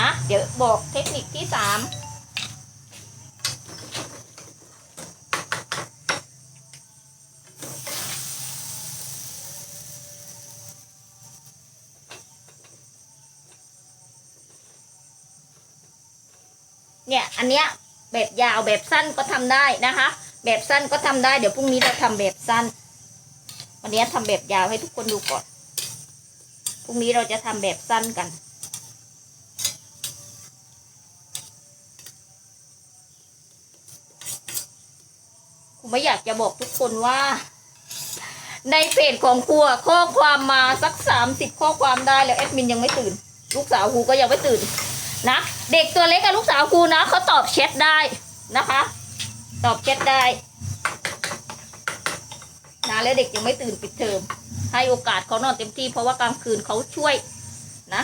นะ เดี๋ยวบอกเทคนิคที่สามเนี่ย อันเนี้ยแบบยาวแบบสั้นก็ทำได้นะคะ แบบสั้นก็ทำได้ เดี๋ยวพรุ่งนี้เราทำแบบสั้น วันนี้ทำแบบยาวให้ทุกคนดูก่อน พรุ่งนี้เราจะทำแบบสั้นกัน ไม่อยากจะบอกทุกคนว่า ในเพจของครูอะข้อความมาสักสามสิบข้อความได้แล้วแอดมินยังไม่ตื่น ลูกสาวครูก็ยังไม่ตื่นนะเด็กตัวเล็กกับลูกสาวครูนะเขาตอบแชทได้นะคะ ตอบแชทได้นะแล้วเด็กยังไม่ตื่นปิดเทอมให้โอกาสเขานอนเต็มที่เพราะว่ากลางคืนเขาช่วยนะ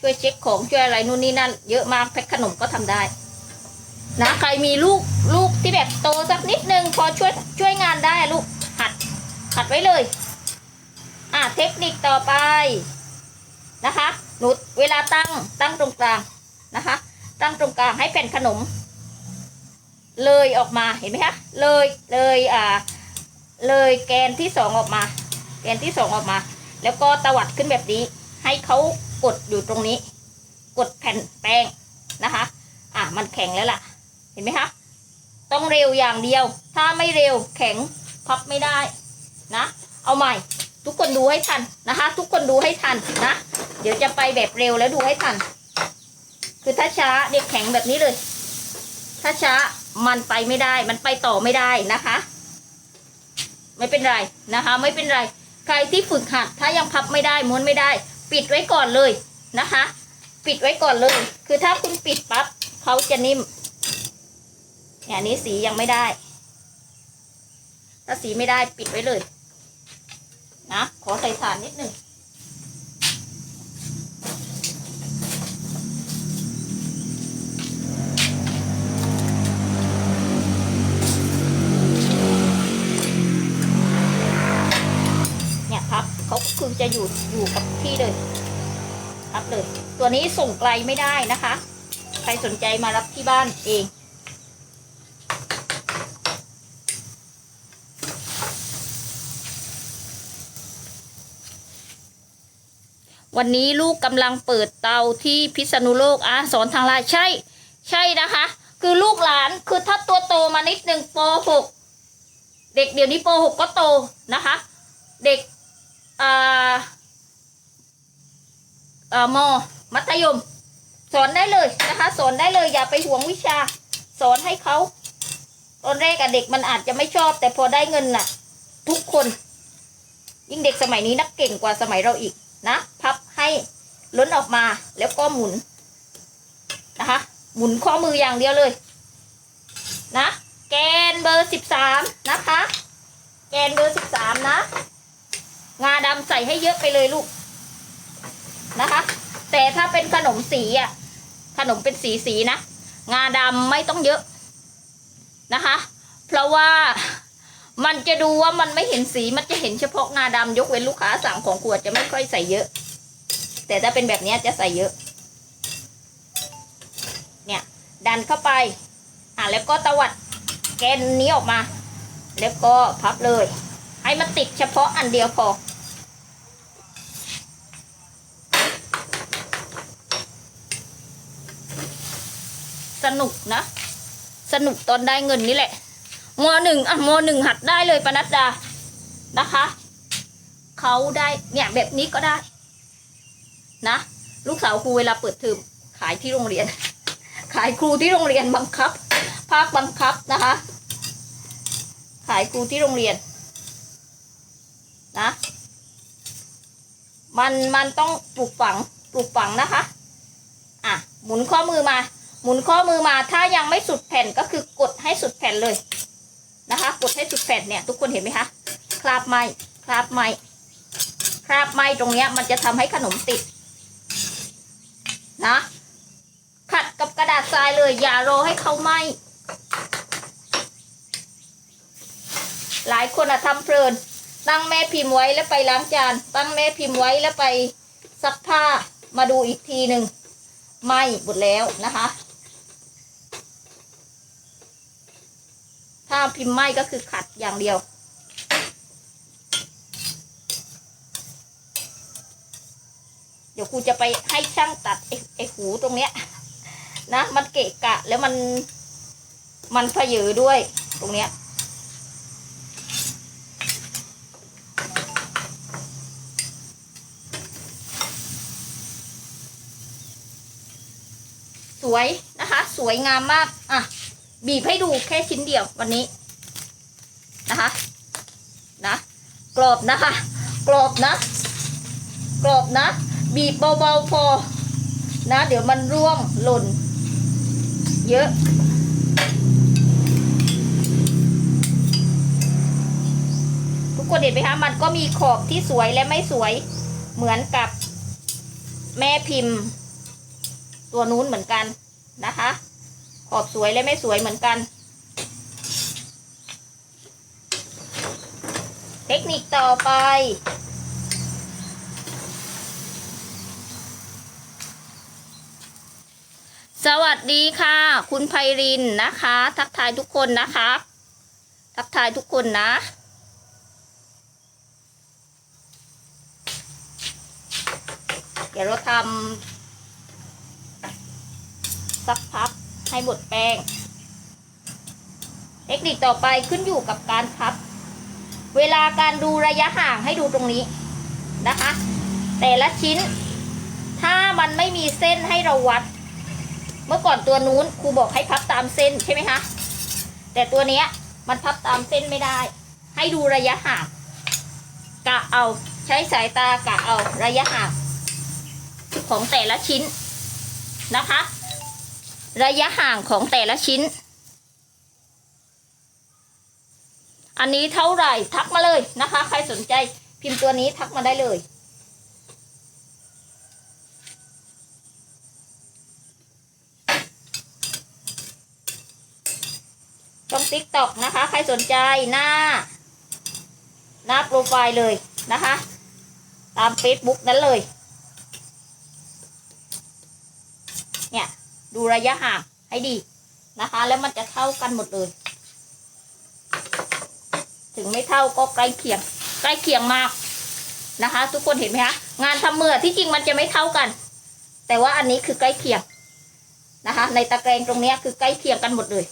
ช่วยเช็คของช่วยอะไรนู่นนี่นั่น เยอะมากแพ็คขนมก็ทำได้ นะใครมีลูก ที่แบบโตสักนิดนึงพอช่วยช่วยงานได้ลูกหัดหัดไว้เลย อะเทคนิคต่อไปนะคะหนูเวลาตั้งตั้งตรงกลางนะคะ ตั้งตรงกลางให้แผ่นขนม เลยออกมาเห็นไหมคะเลยเลยอ่าเลยแกนที่สองออกมา แกนที่สองออกมา แล้วก็ตวัดขึ้นแบบนี้ ให้เขากดอยู่ตรงนี้ กดแผ่นแป้งนะคะ อะมันแข็งแล้วล่ะ เห็นไหมคะ ต้องเร็วอย่างเดียว ถ้าไม่เร็วแข็งพับไม่ได้นะ เอาใหม่ ทุกคนดูให้ทันนะคะ ทุกคนดูให้ทันนะ เดี๋ยวจะไปแบบเร็วแล้วดูให้ทัน คือถ้าช้าเด็กแข็งแบบนี้เลย ถ้าช้ามันไปไม่ได้ มันไปต่อไม่ได้นะคะ ไม่เป็นไรนะคะ ไม่เป็นไร ใครที่ฝึกหัด ถ้ายังพับไม่ได้ม้วนไม่ได้ ปิดไว้ก่อนเลยนะคะ ปิดไว้ก่อนเลย คือถ้าคุณปิดปั๊บเขาจะนิ่ม อย่างนี้สียังไม่ได้ ถ้าสีไม่ได้ปิดไว้เลย นะ ขอใส่ฐานนิดหนึ่งเนี่ยครับเขาคือจะอยู่อยู่กับที่เลยรับเลย ตัวนี้ส่งไกลไม่ได้นะคะ ใครสนใจมารับที่บ้านเอง วันนี้ลูกกำลังเปิดเตาที่พิษณุโลกอะสอนทางไลน์ใช่ ใช่นะคะ คือลูกหลานคือถ้าตัวโตมานิดหนึ่งป .6 เด็กเดี๋ยวนี้ป .6 ก็โตนะคะ เด็กอ่าอ่ามมัธยม สอนได้เลยนะคะ สอนได้เลยอย่าไปห่วงวิชา สอนให้เขาตอนแรกอะเด็กมันอาจจะไม่ชอบ แต่พอได้เงินน่ะ ทุกคน ยิ่งเด็กสมัยนี้นักเก่งกว่าสมัยเราอีกนะ ล้นออกมาแล้วก็หมุนนะคะ หมุนข้อมืออย่างเดียวเลย นะ แกนเบอร์สิบสามนะคะ แกนเบอร์สิบสามนะ งาดำใส่ให้เยอะไปเลยลูกนะคะ แต่ถ้าเป็นขนมสีอะ ขนมเป็นสีสีนะ งาดำไม่ต้องเยอะนะคะ เพราะว่ามันจะดูว่ามันไม่เห็นสีมันจะเห็นเฉพาะงาดำยกเว้นลูกค้าสั่งของขวดจะไม่ค่อยใส่เยอะ แต่ถ้าเป็นแบบนี้จะใส่เยอะ เนี่ย ดันเข้าไป อะแล้วก็ตวัดแกนนี้ออกมา แล้วก็พับเลย ให้มันติดเฉพาะอันเดียวพอสนุกนะ สนุกตอนได้เงินนี่แหละมหนึ่งอะมหนึ่งหัดได้เลยปนัดดานะคะ เขาได้เนี่ยแบบนี้ก็ได้ นะ ลูกสาวครูเวลาเปิดเทอมขายที่โรงเรียน ขายครูที่โรงเรียนบังคับ ภาคบังคับนะคะ ขายครูที่โรงเรียน นะ มันมันต้องปลูกฝังปลูกฝังนะคะอะหมุนข้อมือมา หมุนข้อมือมาถ้ายังไม่สุดแผ่นก็คือกดให้สุดแผ่นเลยนะคะ กดให้สุดแผ่นเนี่ย ทุกคนเห็นไหมคะคราบไหมคราบไหมคราบไหมตรงเนี้ยมันจะทำให้ขนมติด นะ ขัดกับกระดาษทรายเลย อย่ารอให้เขาไหมหลายคนอะทำเพลิน ตั้งแม่พิมพ์ไว้แล้วไปล้างจาน ตั้งแม่พิมพ์ไว้แล้วไปซักผ้ามาดูอีกทีหนึ่งไหมหมดแล้วนะคะ ถ้าพิมพ์ไหมก็คือขัดอย่างเดียว ดี๋ยวครูจะไปให้ช่างตัดไอ้ไอ้หูตรงเนี้ย นะมันเกะกะ แล้วมัน มันเพเยอด้วยตรงเนี้ยสวยนะคะ สวยงามมาก อะ บีบให้ดูแค่ชิ้นเดียววันนี้ นะคะ นะ กรอบนะคะ กรอบนะ กรอบนะ บีบเบาๆพอนะ เดี๋ยวมันร่วงหล่น เยอะ ทุกคนเห็นไหมคะมันก็มีขอบที่สวยและไม่สวยเหมือนกับแม่พิมพ์ ตัวนู้นเหมือนกันนะคะ ขอบสวยและไม่สวยเหมือนกัน เทคนิคต่อไป สวัสดีค่ะ คุณไพรินนะคะ ทักทายทุกคนนะคะ ทักทายทุกคนนะ เดี๋ยวเราทำสักพักให้หมดแป้ง เทคนิคต่อไปขึ้นอยู่กับการพับ เวลาการดูระยะห่างให้ดูตรงนี้นะคะ แต่ละชิ้น ถ้ามันไม่มีเส้นให้เราวัด เมื่อก่อนตัวนู้นครูบอกให้พับตามเส้นใช่ไหมคะ แต่ตัวเนี้ยมันพับตามเส้นไม่ได้ ให้ดูระยะห่างกะเอาใช้สายตากะเอาระยะห่างของแต่ละชิ้นนะคะ ระยะห่างของแต่ละชิ้น อันนี้เท่าไหร่ทักมาเลยนะคะ ใครสนใจพิมพ์ตัวนี้ทักมาได้เลย ช่องติ๊กต็อกนะคะ ใครสนใจหน้า หน้าโปรไฟล์เลยนะคะ ตาม Facebook นั้นเลย เนี่ย ดูระยะห่างให้ดีนะคะ แล้วมันจะเท่ากันหมดเลย ถึงไม่เท่าก็ใกล้เคียง ใกล้เคียงมากนะคะ ทุกคนเห็นไหมคะงานทำมือที่จริงมันจะไม่เท่ากัน แต่ว่าอันนี้คือใกล้เคียงนะคะ ในตะแกรงตรงนี้คือใกล้เคียงกันหมดเลย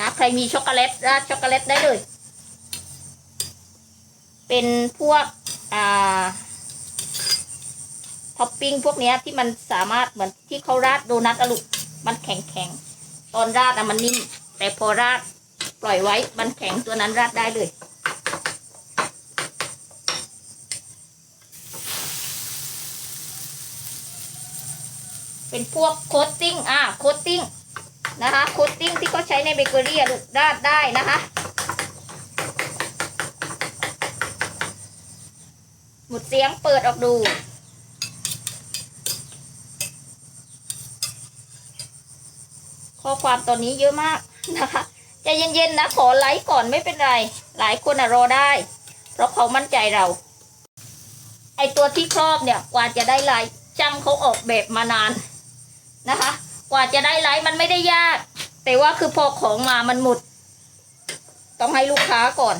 นะ ใครมีช็อกโกแลตราดช็อกโกแลตได้เลย เป็นพวกอ่าท็อปปิ้งพวกนี้ที่มันสามารถเหมือนที่เขาราดโดนัทอะลูกมันแข็งแข็งตอนราดอะมันนิ่มแต่พอราดปล่อยไว้มันแข็งตัวนั้นราดได้เลย เป็นพวกโคตติ้งอ่าโคตติ้ง นะคะโคตติ้งที่เขาใช้ในเบเกอรี่ลูกราดได้นะคะหมดเสียงเปิดออกดูข้อความตอนนี้เยอะมากนะคะใจเย็นๆนะขอไลค์ก่อนไม่เป็นไร หลายคนรอได้ เพราะเขามั่นใจเรา ไอตัวที่ครอบเนี่ยกว่าจะได้ไลค์จังเขาออกแบบมานานนะคะ ว่าจะได้ไลค์มันไม่ได้ยาก แต่ว่าคือพอของมามันหมด ต้องให้ลูกค้าก่อน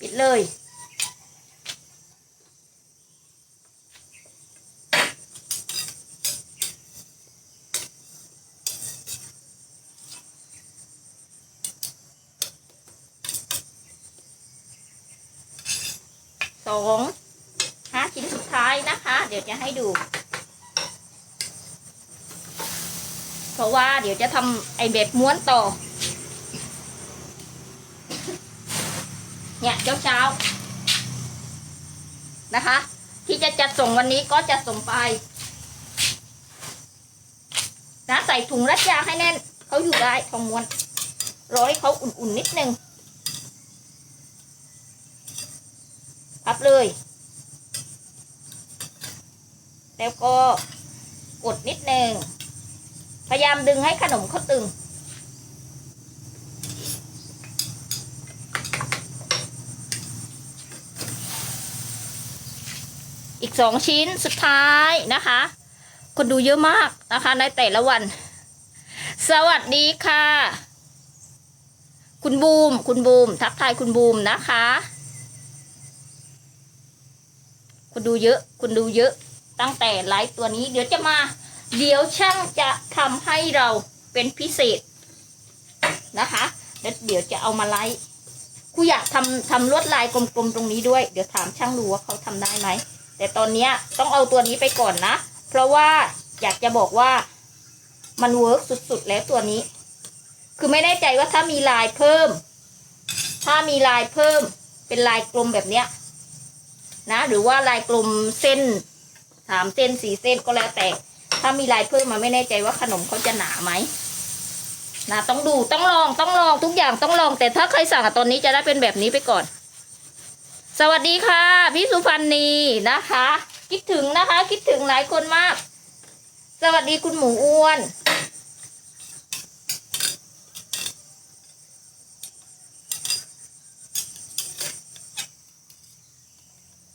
ปิดเลย สอง ท้ายนะคะ เดี๋ยวจะให้ดู เพราะว่าเดี๋ยวจะทำไอแบบม้วนต่อ เนี่ยเช้าเช้าๆนะคะ ที่จะจัดส่งวันนี้ก็จะส่งไปนะใส่ถุงรัดยางให้แน่นเขาอยู่ได้ทองม้วน รอให้เขาอุ่นๆนิดนึงพับเลย แล้วก็กดนิดหนึ่งพยายามดึงให้ขนมเขาตึง อีกสองชิ้นสุดท้ายนะคะ คนดูเยอะมากนะคะในแต่ละวัน สวัสดีค่ะ คุณบูม คุณบูม ทักทายคุณบูมนะคะ คุณดูเยอะ คุณดูเยอะ ตั้งแต่ไลฟ์ตัวนี้เดี๋ยวจะมา เดี๋ยวช่างจะทำให้เราเป็นพิเศษนะคะแล้วเดี๋ยวจะเอามาไลฟ์กูอยากทำทำลวดลายกลมๆตรงนี้ด้วย เดี๋ยวถามช่างดูว่าเขาทำได้ไหม แต่ตอนเนี้ยต้องเอาตัวนี้ไปก่อนนะ เพราะว่าอยากจะบอกว่ามันเวิร์กสุดๆแล้วตัวนี้ คือไม่แน่ใจว่าถ้ามีลายเพิ่ม ถ้ามีลายเพิ่มเป็นลายกลมแบบเนี้ยนะ หรือว่าลายกลมเส้น สามเส้นสี่เส้นก็แล้วแต่ ถ้ามีลายเพิ่มมาไม่แน่ใจว่าขนมเขาจะหนาไหมนะต้องดูต้องลองต้องลองทุกอย่างต้องลอง แต่ถ้าใครสั่งตอนนี้จะได้เป็นแบบนี้ไปก่อน สวัสดีค่ะ พี่สุพันนีนะคะ คิดถึงนะคะ คิดถึงหลายคนมาก สวัสดีคุณหมูอ้วน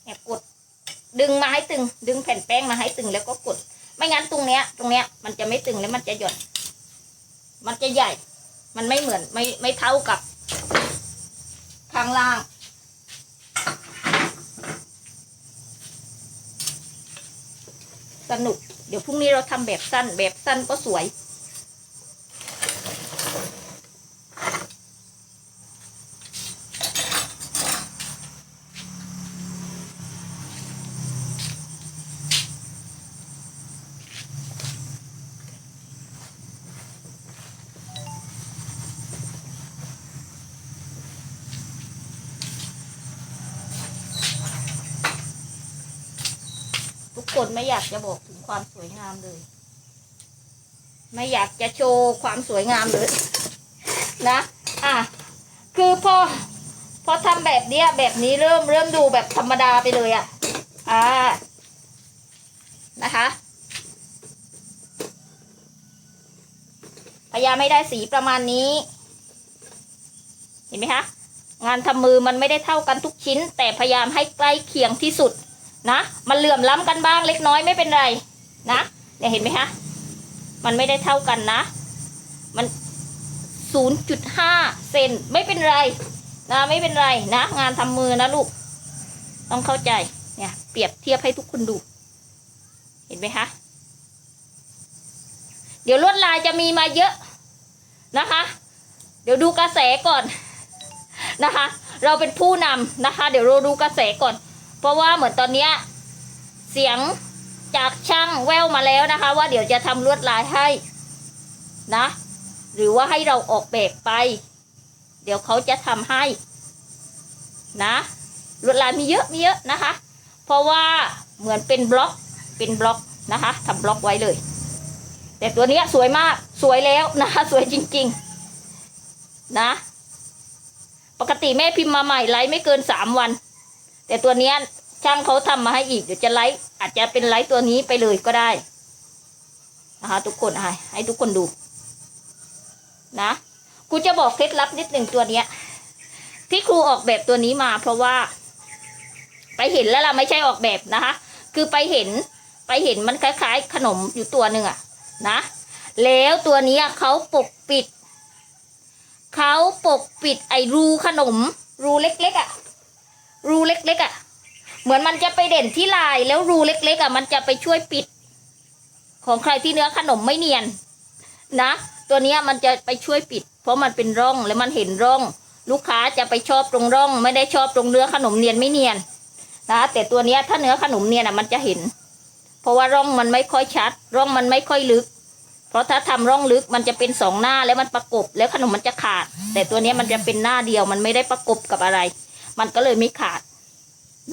แอบกด ดึงมาให้ตึง ดึงแผ่นแป้งมาให้ตึงแล้วก็กด ไม่งั้นตรงเนี้ย ตรงเนี้ยมันจะไม่ตึงแล้วมันจะหย่อน มันจะใหญ่ มันไม่เหมือนไม่ไม่เท่ากับข้างล่าง สนุก เดี๋ยวพรุ่งนี้เราทำแบบสั้น แบบสั้นก็สวย คนไม่อยากจะบอกถึงความสวยงามเลย ไม่อยากจะโชว์ความสวยงามเลย นะ อะ คือพอ พอทำแบบเนี้ย แบบนี้เริ่มเริ่มดูแบบธรรมดาไปเลยอะ่ะ อ่า นะคะ พยายามไม่ได้สีประมาณนี้ เห็นไหมคะงานทำมือมันไม่ได้เท่ากันทุกชิ้น แต่พยายามให้ใกล้เคียงที่สุด นะมันเหลื่อมล้ำกันบ้างเล็กน้อยไม่เป็นไรนะเนี่ยเห็นไหมคะมันไม่ได้เท่ากันนะ มัน 0.5 เซนไม่เป็นไรนะไม่เป็นไรนะ งานทำมือนะลูก ต้องเข้าใจเนี่ยเปรียบเทียบให้ทุกคนดู เห็นไหมคะเดี๋ยวลวดลายจะมีมาเยอะนะคะ เดี๋ยวดูกระแสก่อนนะคะ เราเป็นผู้นำนะคะ เดี๋ยวเราดูกระแสก่อน เพราะว่าเหมือนตอนเนี้ยเสียงจากช่างแววมาแล้วนะคะ ว่าเดี๋ยวจะทำลวดลายให้นะ หรือว่าให้เราออกแบบไป เดี๋ยวเขาจะทำให้ นะลวดลายมีเยอะมีเยอะนะคะ เพราะว่าเหมือนเป็นบล็อกเป็นบล็อกนะคะทำบล็อกไว้เลย แต่ตัวนี้สวยมากสวยแล้วนะคะสวยจริง ๆ นะ ปกติแม่พิมพ์มาใหม่ไลฟ์ไม่เกินสามวัน แต่ตัวเนี้ยช่างเขาทำมาให้อีกเดี๋ยวจะไลฟ์อาจจะเป็นไลฟ์ตัวนี้ไปเลยก็ได้นะคะ ทุกคนให้ให้ทุกคนดู นะครูจะบอกเคล็ดลับนิดหนึ่งตัวเนี้ย ที่ครูออกแบบตัวนี้มาเพราะว่า ไปเห็นแล้วล่ะไม่ใช่ออกแบบนะคะ คือไปเห็นไปเห็นมันคล้าย ๆ ขนมอยู่ตัวหนึ่งอะนะ แล้วตัวนี้เขาปกปิดเขาปกปิดไอ้รูขนม รูเล็กๆอะ รูเล็กๆอะเหมือนมันจะไปเด่นที่ลายแล้วรูเล็กๆอะมันจะไปช่วยปิด ของใครที่เนื้อขนมไม่เนียน นะ ตัวเนี้ยมันจะไปช่วยปิด เพราะมันเป็นร่องแล้วมันเห็นร่อง ลูกค้าจะไปชอบตรงร่อง ไม่ได้ชอบตรงเนื้อขนมเนียนไม่เนียนนะแต่ตัวเนี้ยถ้าเนื้อขนมเนียนอะมันจะเห็น เพราะว่าร่องมันไม่ค่อยชัด ร่องมันไม่ค่อยลึก เพราะถ้าทำร่องลึกมันจะเป็นสองหน้าแล้วมันประกบแล้วขนมมันจะขาด แต่ตัวนี้มันจะเป็นหน้าเดียวมันไม่ได้ประกบกับอะไร มันก็เลยไม่ขาด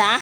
นะ